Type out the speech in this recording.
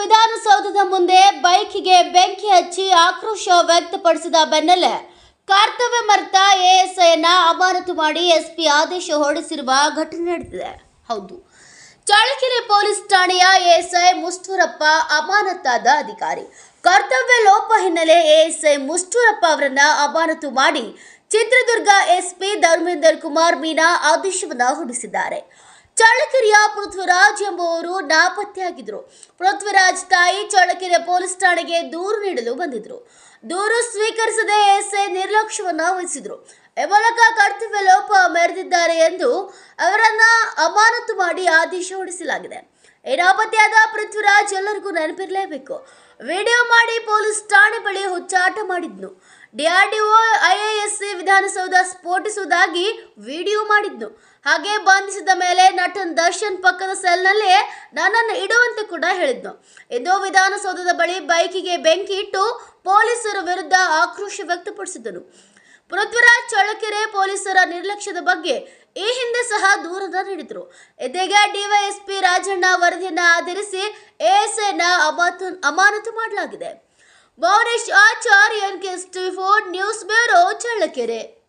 ವಿಧಾನಸೌಧದ ಮುಂದೆ ಬೈಕಿಗೆ ಬೆಂಕಿ ಹಚ್ಚಿ ಆಕ್ರೋಶ ವ್ಯಕ್ತಪಡಿಸಿದ ಬೆನ್ನಲ್ಲೇ ಕರ್ತವ್ಯ ಮರೆತ ಎಎಸ್ಐನ ಅಮಾನತು ಮಾಡಿ ಎಸ್ಪಿ ಆದೇಶ ಹೊರಡಿಸಿರುವ ಘಟನೆ ನಡೆದಿದೆ. ಹೌದು. ಚಳ್ಳಕೆರೆ ಪೊಲೀಸ್ ಠಾಣೆಯ ಎಎಸ್ಐ ಮುಸ್ತೂರಪ್ಪ ಅಮಾನತಾದ ಅಧಿಕಾರಿ. ಕರ್ತವ್ಯ ಲೋಪ ಹಿನ್ನೆಲೆ ಎಎಸ್ಐ ಮುಸ್ತೂರಪ್ಪ ಅವರನ್ನ ಅಮಾನತು ಮಾಡಿ ಚಿತ್ರದುರ್ಗ ಎಸ್ಪಿ ಧರ್ಮೇಂದರ್ ಕುಮಾರ್ ಮೀನಾ ಆದೇಶವನ್ನು ಹೊರಡಿಸಿದ್ದಾರೆ. ಚಳ್ಳಕೆರೆಯ ಪೃಥ್ವಿರಾಜ್ ಎಂಬುವರು ನಾಪತ್ತೆಯಾಗಿದ್ದರು. ಪೃಥ್ವಿರಾಜ್ ತಾಯಿ ಚಳ್ಳಕೆರೆ ಪೊಲೀಸ್ ಠಾಣೆಗೆ ದೂರು ನೀಡಲು ಬಂದಿದ್ರು ದೂರು ಸ್ವೀಕರಿಸದೆ ಎಸ್ಐ ನಿರ್ಲಕ್ಷ್ಯವನ್ನು ವಹಿಸಿದ್ರು. ಈ ಮೂಲಕ ಕರ್ತವ್ಯ ಲೋಪ ಮೆರೆದಿದ್ದಾರೆ ಎಂದು ಅವರನ್ನ ಅಮಾನತು ಮಾಡಿ ಆದೇಶ ಹೊರಡಿಸಲಾಗಿದೆ. ಈ ನಾಪತ್ತೆಯಾದ ಪೃಥ್ವಿರಾಜ್ ಎಲ್ಲರಿಗೂ ನೆನಪಿರಲೇಬೇಕು. ವಿಡಿಯೋ ಮಾಡಿ ಪೊಲೀಸ್ ಠಾಣೆ ಬಳಿ ಹುಚ್ಚಾಟ ಮಾಡಿದ್ನು ಡಿಆರ್ಡಿಒ ಐಎಎಸ್ಸಿ ವಿಧಾನಸೌಧ ಸ್ಫೋಟಿಸುವುದಾಗಿ ವಿಡಿಯೋ ಮಾಡಿದ್ನು ಹಾಗೆ ಬಂಧಿಸಿದ ಮೇಲೆ ನಟನ್ ದರ್ಶನ್ ಪಕ್ಕದ ಸೆಲ್ನಲ್ಲಿ ನನ್ನನ್ನು ಇಡುವಂತೆ ಕೂಡ ಹೇಳಿದ್ನು ಇದು ವಿಧಾನಸೌಧದ ಬಳಿ ಬೈಕಿಗೆ ಬೆಂಕಿ ಇಟ್ಟು ಪೊಲೀಸರ ವಿರುದ್ಧ ಆಕ್ರೋಶ ವ್ಯಕ್ತಪಡಿಸಿದನು ಪೃಥ್ವಿರಾಜ್ ಚಳ್ಳಕೆರೆ ಪೊಲೀಸರ ನಿರ್ಲಕ್ಷ್ಯದ ಬಗ್ಗೆ ಈ ಹಿಂದೆ ಸಹ ದೂರನ ನೀಡಿದ್ರು. ಇದೀಗ ಡಿವೈಎಸ್ಪಿ ರಾಜಣ್ಣ ವರದಿಯನ್ನು ಆಧರಿಸಿ ಎಎಸ್ಐನ ಅಮಾತು ಅಮಾನತು ಮಾಡಲಾಗಿದೆ. ಭುವನೇಶ್ ಆಚಾರ್ಯನ್ ನ್ಯೂಸ್ ಬ್ಯೂರೋ ಚಳ್ಳಕೆರೆ.